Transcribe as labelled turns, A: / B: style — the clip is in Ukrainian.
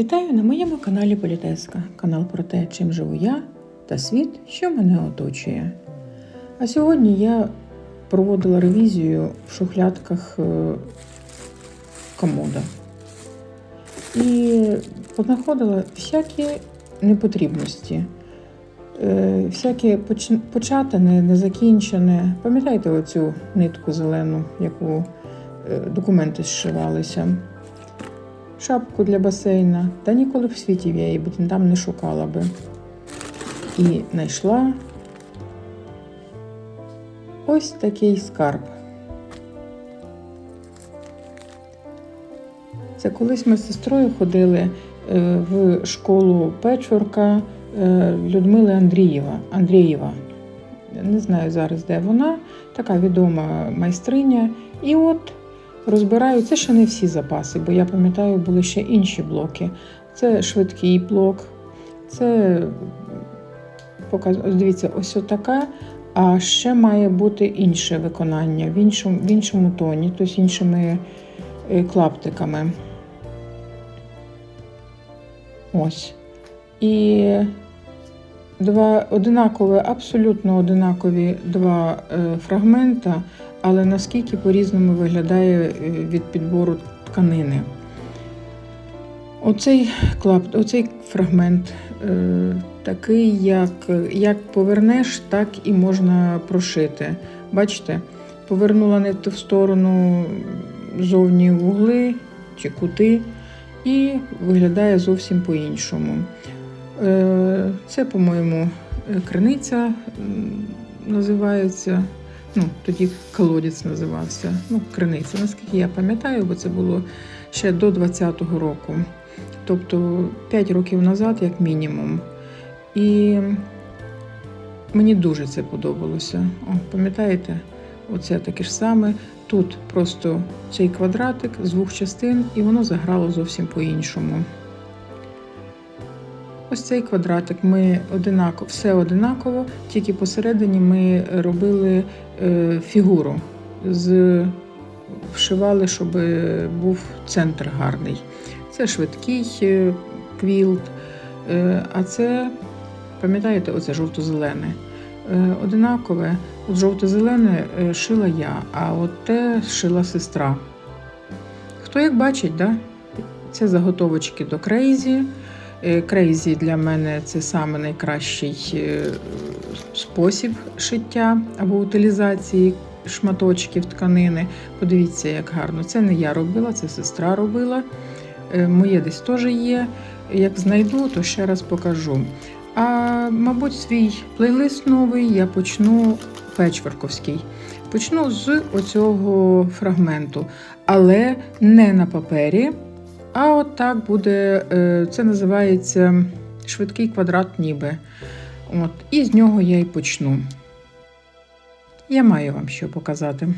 A: Вітаю на моєму каналі Політеска, канал про те, чим живу я та світ, що мене оточує. А сьогодні я проводила ревізію в шухлядках е, комода і понаходила всякі непотрібності, е, всяке початане, незакінчене. Пам'ятаєте оцю нитку зелену, яку е, документи зшивалися? Шапку для басейна, та ніколи в світі я її там не шукала би. І знайшла ось такий скарб. Це колись ми з сестрою ходили е, в школу печворка е, Людмили Андрієва. Андрієва. Не знаю зараз, де вона, така відома майстриня. І от розбираю. Це ще не всі запаси, бо я пам'ятаю, були ще інші блоки. Це швидкий блок, це показ... дивіться, ось така. А ще має бути інше виконання в іншому, в іншому тоні, тобто іншими е, клаптиками. Ось. І два одинакові, абсолютно одинакові два е, фрагмента, але наскільки по-різному виглядає е, від підбору тканини. Оцей клап, оцей фрагмент е, такий, як, як повернеш, так і можна прошити. Бачите, повернула не в сторону зовні вугли чи кути, і виглядає зовсім по-іншому. Е, Це, по-моєму, е, криниця називається. Ну, тоді колодязь називався. Ну, криниця, наскільки я пам'ятаю, бо це було ще до 20-го року. Тобто 5 років назад, як мінімум. І мені дуже це подобалося. О, пам'ятаєте? Оце таке ж саме. Тут просто цей квадратик з двох частин, і воно заграло зовсім по-іншому. Ось цей квадратик ми одинаково, все одинаково, тільки посередині ми робили е, фігуру, з, вшивали, щоб був центр гарний. Це швидкий е, квілт, е, а це, пам'ятаєте, оце жовто-зелене. Одинакове, от жовто-зелене шила я, а от те шила сестра. Хто як бачить, да? це заготовочки до крейзі. Крейзі для мене це саме найкращий е, спосіб шиття або утилізації шматочків тканини. Подивіться, як гарно. Це не я робила, це сестра робила. Е, Моє десь теж є. Як знайду, то ще раз покажу. А мабуть, свій плейлист новий я почну печверковський. Почну з оцього фрагменту, але не на папері. А от так буде, е, це називається швидкий квадрат ніби. От, І з нього я і почну. Я маю вам що показати.